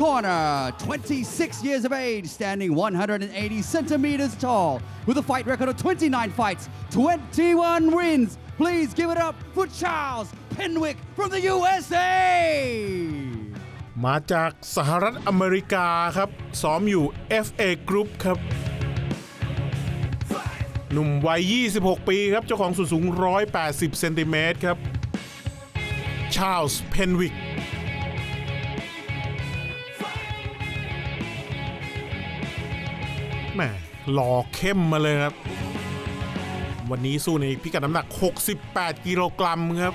corner, 26 years of age, standing 180 centimeters tall, with a fight record of 29 fights, 21 wins. Please give it up for Charles Penwick from the USA. มาจากสหรัฐอเมริกาครับ ซ้อมอยู่ FA Group ครับ หนุ่มวัย 26 ปีครับ เจ้าของสูงสูง 180 เซนติเมตรครับ ชาร์ลส์ เพนวิก หล่อเข้มมาเลยครับ วันนี้สู้ในพิกัดน้ำหนัก 68 กิโลกรัมครับ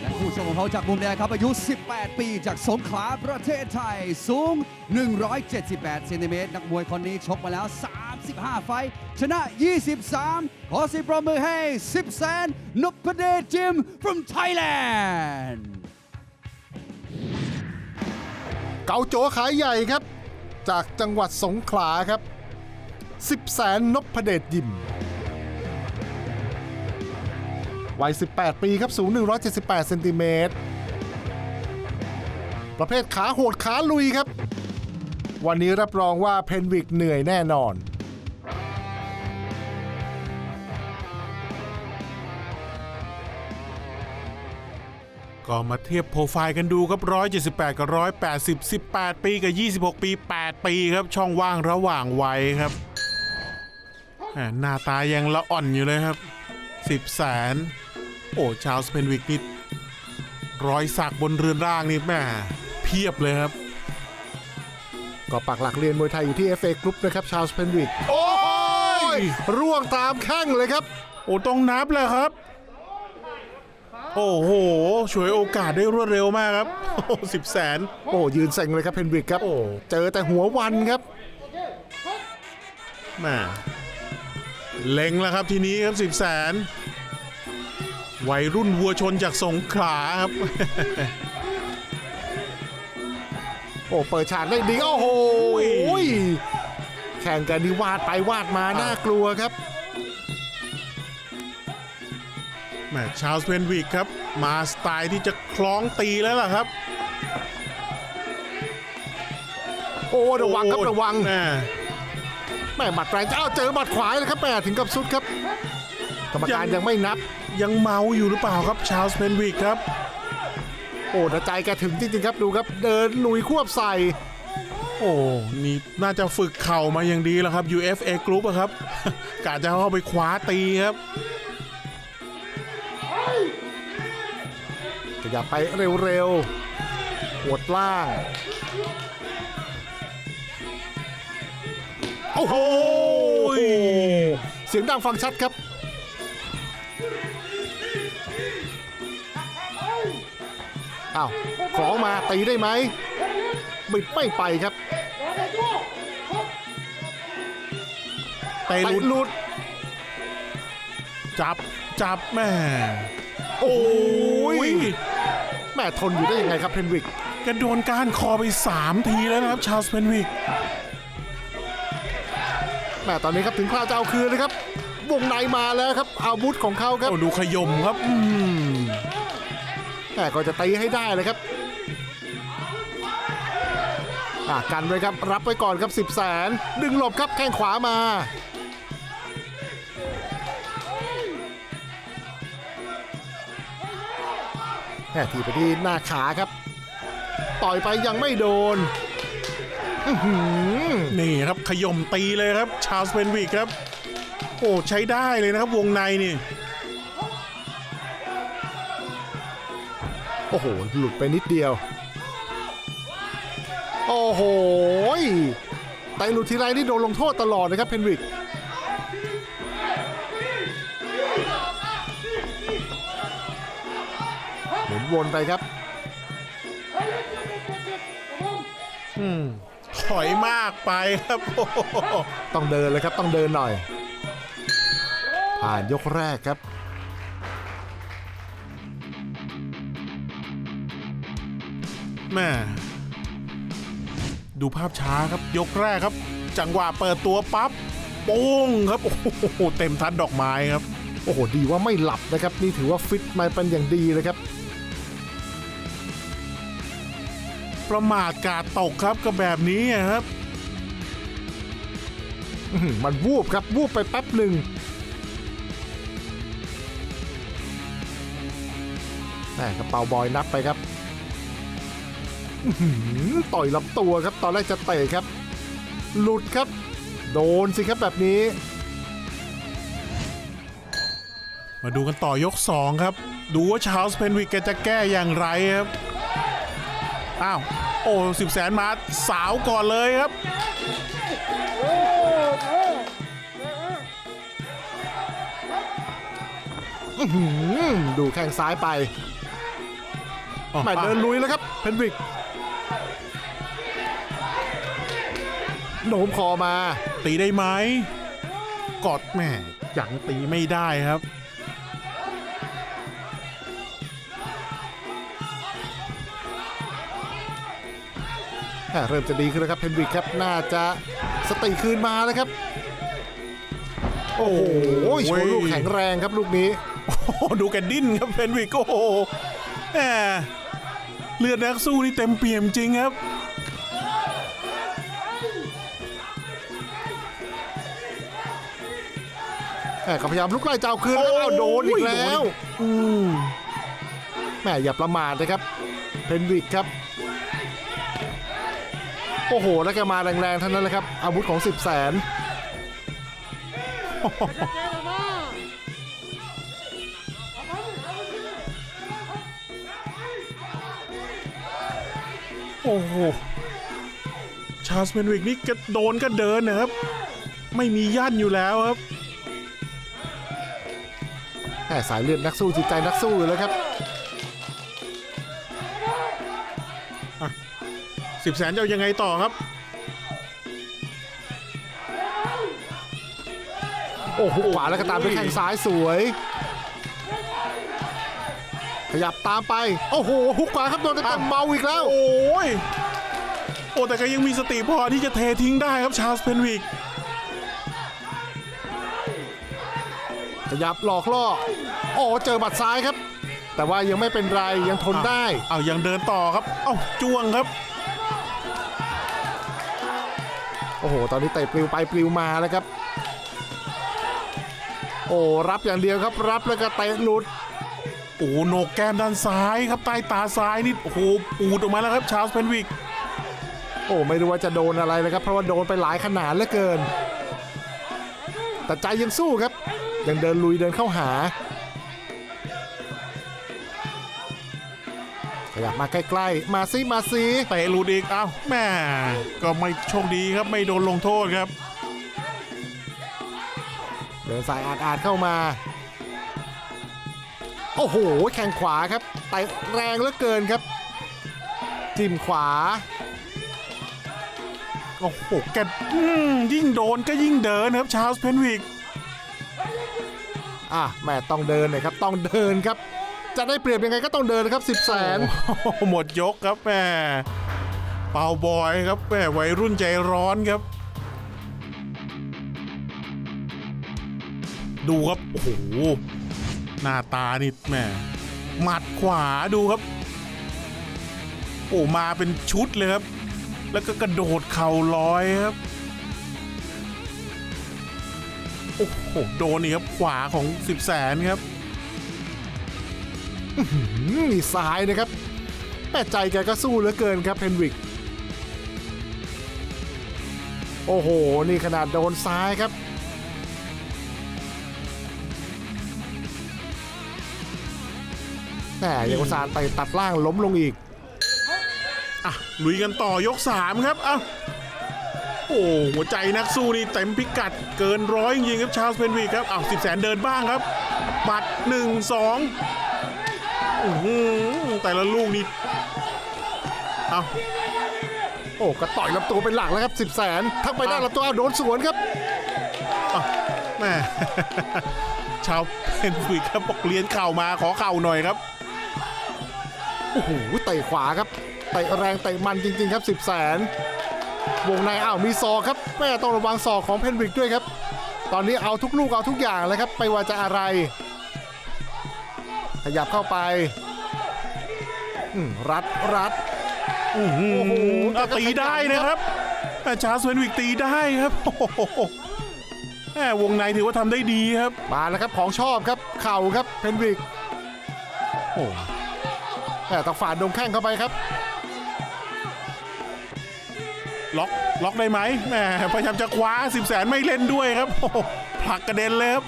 และผู้ชมของเขาจากมุมแดงครับ อายุ 18 ปีจากสงขลาประเทศไทย สูง 178เซนติเมตรนักมวยคนนี้ชกมาแล้ว 35 ไฟ ชนะ 23 ขอสิบประมือให้ 10 แสนนพเดชจิม from Thailand เกาโจขายใหญ่ครับ จากจังหวัดสงขลาครับ สิบแสนนพเดชยิมวัย 18 ปีครับ สูง 178 เซนติเมตร ประเภทขาโหดขาลุยครับ วันนี้รับรองว่าเพนวิกเหนื่อยแน่นอน ก็มาเทียบโปรไฟล์กันดูครับ 178 กับ 180 18 ปีกับ 26 ปี 8 ปีครับ ช่องว่างระหว่างวัยครับแหม่หน้าตายังละอ่อนอยู่เลยครับ 10 แสน โอ้ชาวสเปนวิกนี่รอยสักบนเรือนร่างนี่แม่เพียบเลยครับ ก็ปักหลักเรียนมวยไทยอยู่ที่ FA กรุ๊ปนะครับ ชาวสเพนวิกโอ้ยร่วงตามแข้งเลยครับ โอ้ต้องนับเลยครับ โอ้โหฉวยโอกาสได้รวดเร็วมากครับโอ้สิบแสนโอ้ยืนเซ็งเลยครับเพนวิกครับโอ้เจอแต่หัววันครับแม่เล็งแล้วครับทีนี้ครับสิบแสนวัยรุ่นวัวชนจากสงขลาครับ โอ้เปิดฉากได้ดี โอ้โหแข่งกันนี่วาดไปวาดมาน่ากลัวครับ แม่ชาวสเปนวิกครับ มาสไตล์ที่จะคล้องตีแล้วล่ะครับ โอ้ระวังครับระวังแม่แม่หมัดแรงจะเอาเจอหมัดขวาเลยครับแม่ถึงกับสุดครับกรรมการยังไม่นับยังเมาอยู่หรือเปล่าครับชาวสเปนวิกครับ โอ้แต่ใจแกถึงจริงๆครับดูครับ เดินลุยควบใส่ โอ้นี่น่าจะฝึกเข่ามาอย่างดีแล้วครับ UFA Group อะครับกะจะเข้าไปคว้าตีครับ ยับไปเร็วๆหวดล่าง โอ้โห เสียงดังฟังชัดครับ อ้าว ของมาตีได้ไหมบิดไม่ไปครับเตะไปหลุดหลุด จับ จับแม่ โอ้ยย แม่ทนอยู่ได้ยังไงครับเพนวิกกระโดนก้านคอไป 3 ทีแล้วนะครับ ชาวสเปนวิกแม่ตอนนี้ครับถึงคราวจะเอาคืนเลยครับ วงในมาแล้วครับ อาวุธของเขาครับโอ้ดูขยมครับอืมแม่ก็จะตีให้ได้เลยครับอะกันไว้ครับรับไว้ก่อนครับ10 0 0แสนดึงหลบครับแข้งขวามา แม่ทีไปที่หน้าขาครับ ต่อยไปยังไม่โดนอื้อหือนี่ครับขยมตีเลยครับ ชาวสเปนวิกครับ โอ้ใช้ได้เลยนะครับ วงในนี่โอ้โห หลุดไปนิดเดียว โอ้โหไตหลุดทีไรนี่โดนลงโทษตลอดนะครับเพนวิก วนไปครับอืมถอยมากไปครับโอ้โหต้องเดินเลยครับต้องเดินหน่อย ผ่านยกแรกครับแม่ดูภาพช้าครับยกแรกครับ จังหวะเปิดตัวปั๊บโป้งครับโอ้โหเต็มทัดดอกไม้ครับ โอ้โหดีว่าไม่หลับนะครับ นี่ถือว่าฟิตมาเป็นอย่างดีเลยครับ ประมาทกาดตกครับกับแบบนี้ครับมันวูบครับวูบไปแป๊บหนึ่งแหม่กระเป๋าบอยนับไปครับต่อยลำตัวครับ ตอนแรกจะเตะครับ หลุดครับ โดนสิครับแบบนี้ มาดูกันต่อยก 2 ครับ ดูว่าชาลส์เพนวิกจะแก้อย่างไรครับ อ้าว โอ้สิบแสนมาสาวก่อนเลยครับ อื้อหือดูแข้งซ้ายไปแหม่เดินลุยแล้วครับ เพนวิกโหนมคอมา ตีได้ไหมกอดแม่ยังตีไม่ได้ครับ เริ่มจะดีขึ้นแล้วครับเพนวิกครับน่าจะสติคืนมาแล้วครับ โอ้โหโชว์ลูกแข็งแรงครับลูกนี้โอ้โหดูแกดิ้นครับเพนวิกโอ้โหแหมเลือดนักสู้นี่เต็มเปี่ยมจริงครับแหม่ก็พยายามลุกไล่เจ้าคืนแล้วอ้าวโดนอีกแล้วอืมแหม่อย่าประมาทนะครับ เพนวิกครับ โอ้โห แล้วแกมาแรงๆเท่านั้นแหละครับ อาวุธของ10 0 0แสนโอ้โห ชาร์ลส์เพนวิกนี่ก็โดนก็เดินนะครับ ไม่มีย่านอยู่แล้วครับแหม่สายเลือดนักสู้จิตใจนักสู้อยู่แล้วครับ สิบแสนจะเอายังไงต่อครับ โอ้โหขวาแล้วก็ตามด้วยแข้งซ้ายสวย ขยับตามไป โอ้โหหุกขวาครับโดนเต็มๆเมาอีกแล้ว โอ้ยโอ้แต่ก็ยังมีสติพอที่จะเททิ้งได้ครับชาร์ลส์เพนวิกขยับหลอกล่อ โอ้เจอบัดซ้ายครับ แต่ว่ายังไม่เป็นไรยังทนได้ เอายังเดินต่อครับ เอ้าจ้วงครับ โอ้โห ตอนนี้เตะปลิวไปปลิวมาแล้วครับ โอ้รับอย่างเดียวครับรับแล้วก็เตะหลุดโอ้โหโหนกแก้มด้านซ้ายครับใต้ตาซ้ายนี่โอ้โหปูดออกมาแล้วครับชาร์ลส์เพนวิกโอ้ไม่รู้ว่าจะโดนอะไรเลยครับ เพราะว่าโดนไปหลายขนาดเหลือเกิน แต่ใจยังสู้ครับ ยังเดินลุยเดินเข้าหา ยับมาใกล้ๆ มาซิมาซิเตะหลุดอีกเอ้าแม่ก็ไม่โชคดีครับไม่โดนลงโทษครับ เดินสายอาดอาดๆเข้ามา โอ้โห แข่งขวาครับเตะแรงเหลือเกินครับ จิ้มขวาโอ้โหแกยิ่งโดนก็ยิ่งเดินครับชาร์ลส์เพนวิกอะแม่ต้องเดินหน่อยครับ ต้องเดินครับ จะได้เปรียบยังไงก็ต้องเดินครับ 10 แสน หมดยกครับแม่เป่าบอยครับแม่วัยรุ่นใจร้อนครับ ดูครับ โอ้โห หน้าตานี่แม่หมัดขวาดูครับ โอ้มาเป็นชุดเลยครับ แล้วก็กระโดดเข่าลอยครับ โอ้โห โดนนี่ครับขวาของสิบแสนครับ ซ้ายนะครับแม่ใจแกก็สู้เหลือเกินครับเพนวิก โอ้โห นี่ขนาดโดนซ้ายครับ แต่ยังอุตส่าห์ไปตัดล่างล้มลงอีก อะ ลุยกันต่อยก 3 ครับอะโอ้หัวใจนักสู้นี่เต็มพิกัดเกินร้อยจริงครับชาร์ลส์เพนวิกครับอ้าวสิบแสนเดินบ้างครับบัตรหนึ่งส องอื้อหือแต่ละลูกนี่เอาโอ้ก็ต่อยลำตัวเป็นหลักแล้วครับสิบแสนทั้งไปได้านลำตัวเอาโดนสวนครับแม่ชาวเพนวิกครับบอกเลี้ยนเข่ามาขอเข่าหน่อยครับโอ้โหเตะขวาครับเตะแรงเตะมันจริง ๆ ครับสิบแสนวงในอ้าวมีศอกครับแม่ต้องระวังศอกของเพนวิกด้วยครับ ตอนนี้เอาทุกลูกเอาทุกอย่างเลยครับไม่ว่าจะอะไร ขยับเข้าไปอืมรัดรัดอื้อหือโอ้โหอะตีได้นะครับแต่ชาร์ลส์เวนวิกตีได้ครับโอ้โหแหมวงในถือว่าทำได้ดีครับ มาแล้วครับของชอบครับ เข่าครับเพนวิกโอ้แต่ต้องฝ่าดงแข้งเข้าไปครับ ล็อกล็อกได้ไหมแหมพยายามจะคว้าสิบแสนไม่เล่นด้วยครับโอ้โหผลักกระเด็นเลยครับ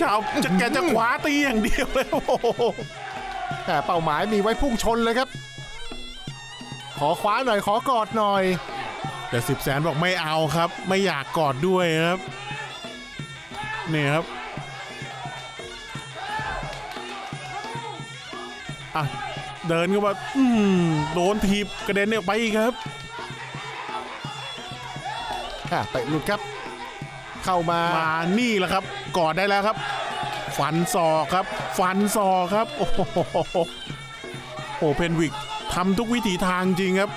ชาวจะแกจะคว้าตีอย่างเดียวเลยโอ้โหแต่เป้าหมายมีไว้พุ่งชนเลยครับ ขอคว้าหน่อยขอกอดหน่อย แต่สิบแสนบอกไม่เอาครับ ไม่อยากกอดด้วยครับนี่ครับอะเดินเข้ามาอืมโดนทีบกระเด็นเนี่ยไปอีกครับค่ะเตะหลุดครับ เข้ามามานี่แหละครับกอดได้แล้วครับ ฟันศอกครับ ฟันศอกครับ โอ้โหโอ้เพนวิกทำทุกวิถีทางจริงครับ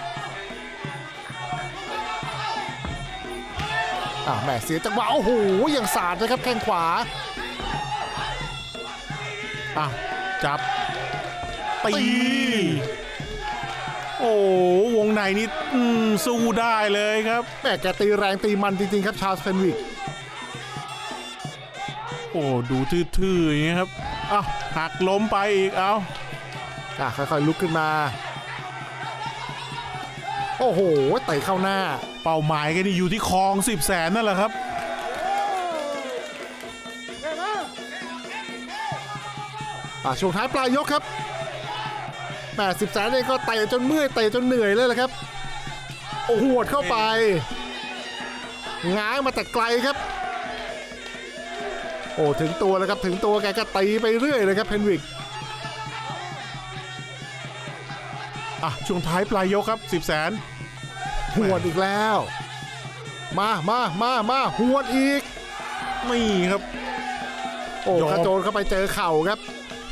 อ่าแหม่เสียจังหวะโอ้โหอย่างสาดนะครับแข้งขวาอะจับตีโอ้วงในนี่สู้ได้เลยครับแหม่แกตีแรงตีมันจริงๆครับชาสเพนวิก โอ้ดูทื่อๆอย่างเงี้ยครับอะหักล้มไปอีกเอาอะค่อยๆลุกขึ้นมา โอ้โหเตะเข้าหน้า เป้าหมายกันนี่อยู่ที่คลองสิบแสนนั่นแหละครับอะช่วงท้ายปลายยกครับแหม่สิบแสนเองก็เตะจนเมื่อยเตะจนเหนื่อยเลยแหละครับ โอ้โหหวดเข้าไปง้างมาแต่ไกลครับ โอ้ถึงตัวแล้วครับถึงตัวแกก็ตีไปเรื่อยเลยครับเพนวิกอะช่วงท้ายปลายยกครับสิบแสนหวดอีกแล้ว มามามามาหวดอีกนี่ครับ โอ้ยอมกระโจนเข้าไปเจอเข่าครับ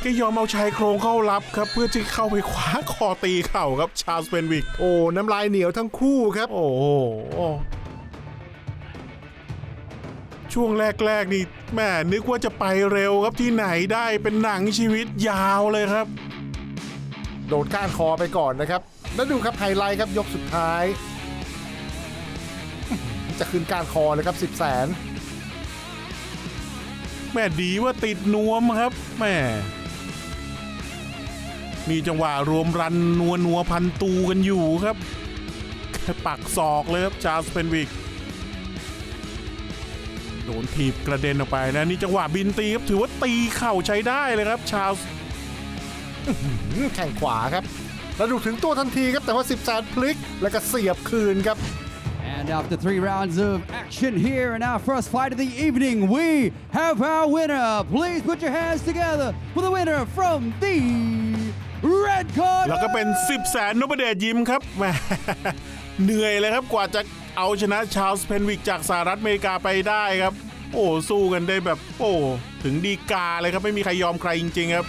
ก็ยอมเอาชายโครงเข้ารับครับ เพื่อจะเข้าไปคว้าคอตีเข่าครับชาร์ลส์เปนวิก โอ้ น้ำลายเหนียวทั้งคู่ครับ โอ้โห ช่วงแรก ๆ นี่แม่นึกว่าจะไปเร็วครับที่ไหนได้เป็นหนังชีวิตยาวเลยครับ โดนก้านคอไปก่อนนะครับ แล้วดูครับไฮไลท์ครับยกสุดท้าย จะขึ้นก้านคอเลยครับ10 0 0แสนแม่ดีว่าติดนวมครับแม่มีจังหวะรวมรันนัวนัวพันตูกันอยู่ครับ ปักศอกเลยครับชาร์ลส์เปนวิกโดนถีบกระเด็นออกไปนะนี่จังหวะบินตีครับถือว่าตีเข่าใช้ได้เลยครับ ชาร์ลส์แข่งขวาครับแล้วดูถึงตัวทันทีครับ แต่ว่า10 0 0แสนพลิก แล้วก็เสียบคืนครับ And after three rounds of action here in our first fight of the evening, we have our winner. Please put your hands together for the winner from the red corner. แล้วก็เป็น 10 แสนนพเดชยิ้มครับแหม เหนื่อยเลยครับกว่าจะเอาชนะชาร์ลส์เพนวิกจากสหรัฐอเมริกาไปได้ครับ โอ้สู้กันได้แบบ โอ้ ถึงดีกาเลยครับ ไม่มีใครยอมใครจริง ๆ ครับ